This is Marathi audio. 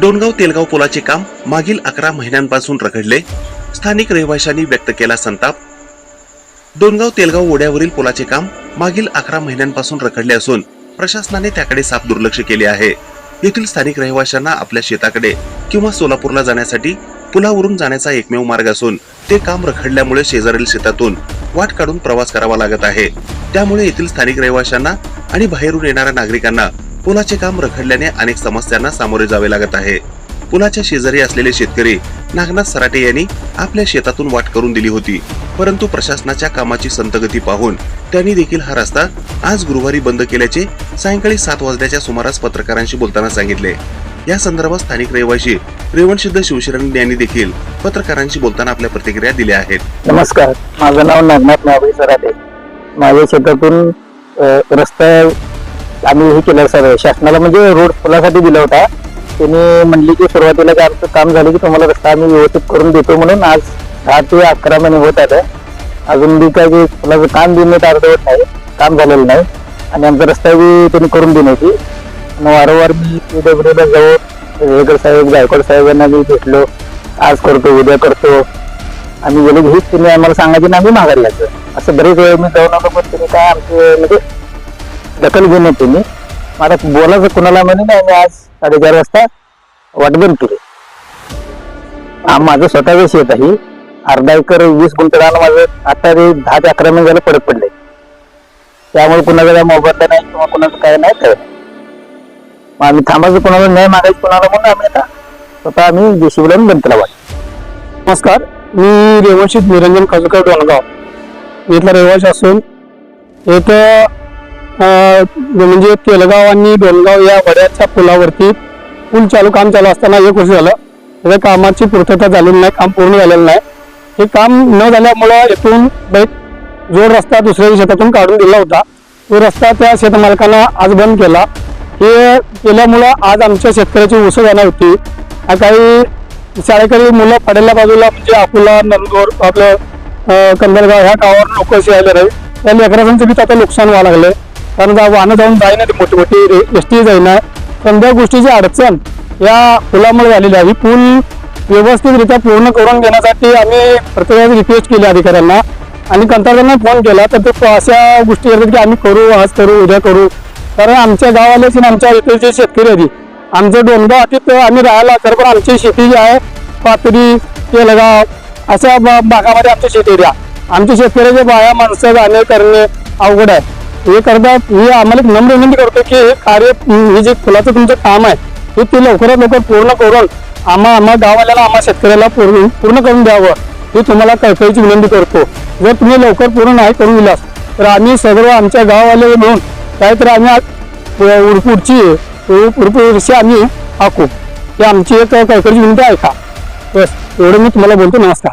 डोणगाव तेलगाव पुलाचे काम मागील अकरा महिन्यांपासून रखडले. स्थानिक रहिवाशांनी व्यक्त केला संताप. डोणगाव तेलगाव ओढ्यावरील पुलाचे काम मागील अकरा महिन्यांपासून रखडले असून प्रशासनाने त्याकडे साफ दुर्लक्ष केले आहे. येथील स्थानिक रहिवाशांना आपल्या शेताकडे किंवा सोलापूरला जाण्यासाठी पुलावरून जाण्याचा एकमेव मार्ग असून ते काम रखडल्यामुळे शेजारील शेतातून वाट काढून प्रवास करावा लागत आहे. त्यामुळे येथील स्थानिक रहिवाशांना आणि बाहेरून येणाऱ्या नागरिकांना पुलाचे काम रखडल्याने अनेक समस्यांना सामोरे जावे लागत आहे. पुलाच्या शेजारी असलेले शेतकरी नागनाथ सराटे यांनी आपल्या शेतातून वाट करून दिली होती. परंतु प्रशासनाच्या कामाची संतगती पाहून त्यांनी देखील हा रस्ता आज गुरुवारी बंद केल्याचे सायंकाळी सात वाजल्याच्या सुमारास पत्रकारांशी बोलताना सांगितले. या संदर्भात स्थानिक रहिवाशी रेवणसिद्ध शिवशरण यांनी देखील पत्रकारांशी बोलताना आपल्या प्रतिक्रिया दिल्या आहेत. नमस्कार. माझं नाव नागनाथ सराटे. माझ्या शेतातून रस्ता आम्ही हे केलं सर शासनाला म्हणजे रोड पुलासाठी दिला होता. त्यांनी म्हणली की सुरुवातीला काय आमचं काम झालं की तुम्हाला रस्ता आम्ही व्यवस्थित करून देतो म्हणून आज दहा ते अकरा महिने होत आता अजून बी काय पुलाचं काम देण्यात होत नाही काम झालेलं नाही. आणि आमचा रस्ता बी त्यांनी करून देण्याची आणि वारंवार मी पीडब्ल्यूला जाऊ हेगर साहेब गायकवाड साहेबांना मी भेटलो. आज करतो उद्या करतो. आम्ही गेलो हेच तुम्ही आम्हाला सांगायचे ना आम्ही मागायला लागतो असं बरेच वेळ मी जाऊन आलो पण तुम्ही काय आमचे म्हणजे दखल घेणे तुम्ही मला बोलायचं कुणाला म्हणे नाही मी आज साडेचार वाजता वाट बंद केली हा माझं स्वतःच शेत आहे. अर्धा एकर वीस गुंठडाला माझं आता ते दहा ते अकरा महिने झालं पडत पडले त्यामुळे कुणाचा काय मोबदला नाही किंवा कुणाचं काय नाही काय मग आम्ही थांबायचं कुणाला नाही मागायचं कुणाला म्हणून आम्ही आता स्वतः आम्ही जेसीबीला बंद केला वाट. नमस्कार मी रेवणशीत निरंजन खजकर डोणगाव. मी इथला रहिवासी असून इथं म्हणजे तेलगाव आणि डोणगाव या वड्याच्या पुलावरती पूल चालू काम चालू असताना एक वर्ष झालं. त्याच्या कामाची पूर्तता झालेली नाही काम पूर्ण झालेलं नाही. हे काम न झाल्यामुळं येथून एक जोड रस्ता दुसऱ्या शेतातून काढून दिला होता. तो रस्ता त्या शेतमालकानं आज बंद केला. हे केल्यामुळं आज आमच्या शेतकऱ्याची उसळ जाणार होती काही शाळेकडे मुलं पडेल्या बाजूला म्हणजे अकोला नंदोर आपलं कंदलगाव कंदरगाव ह्या गावावर लोक असे आले नाही त्या लेकरांचं बी आता नुकसान व्हावं लागलं कारण वाहनं जाऊन जाईना ते मोठी मोठी एसटी जाईना. पण त्या गोष्टीची अडचण या पुलामुळे झालेली आहे. ही पूल व्यवस्थितरित्या पूर्ण करून घेण्यासाठी आम्ही प्रत्येकाने रिक्वेस्ट केली अधिकाऱ्यांना. आणि कंत्राटांना फोन केला तर ते अशा गोष्टी येतात की आम्ही करू आज करू उद्या करू. कारण आमच्या गावालेच आणि आमच्या इथे जे शेतकरी आहेत आमचं डोंगराव अतित आम्ही राहायला तर पण आमची शेती जी आहे पातळी तेलगाव अशा भागामध्ये आमची शेती द्या आमच्या शेतकऱ्याच्या बाया माणसं जाणे करणे अवघड आहे. एक करता मी आम्हाला एक नम्र विनंती करतो की हे कार्य हे जे फुलाचं तुमचं काम आहे हे ते लवकरात लवकर पूर्ण करून आम्हा आम्हा गाववाल्याला आम्हा शेतकऱ्याला पूर्ण पूर्ण करून द्यावं हे तुम्हाला कळकळीची विनंती करतो. जर तुम्ही लवकर पूर्ण नाही करून दिलास तर आम्ही सर्व आमच्या गाववाले मिळून काहीतरी आम्ही आज पुढ- आम्ही हाकू. ही आमची एक कळकळीची विनंती का? बस एवढं मी तुम्हाला बोलतो नमस्कार.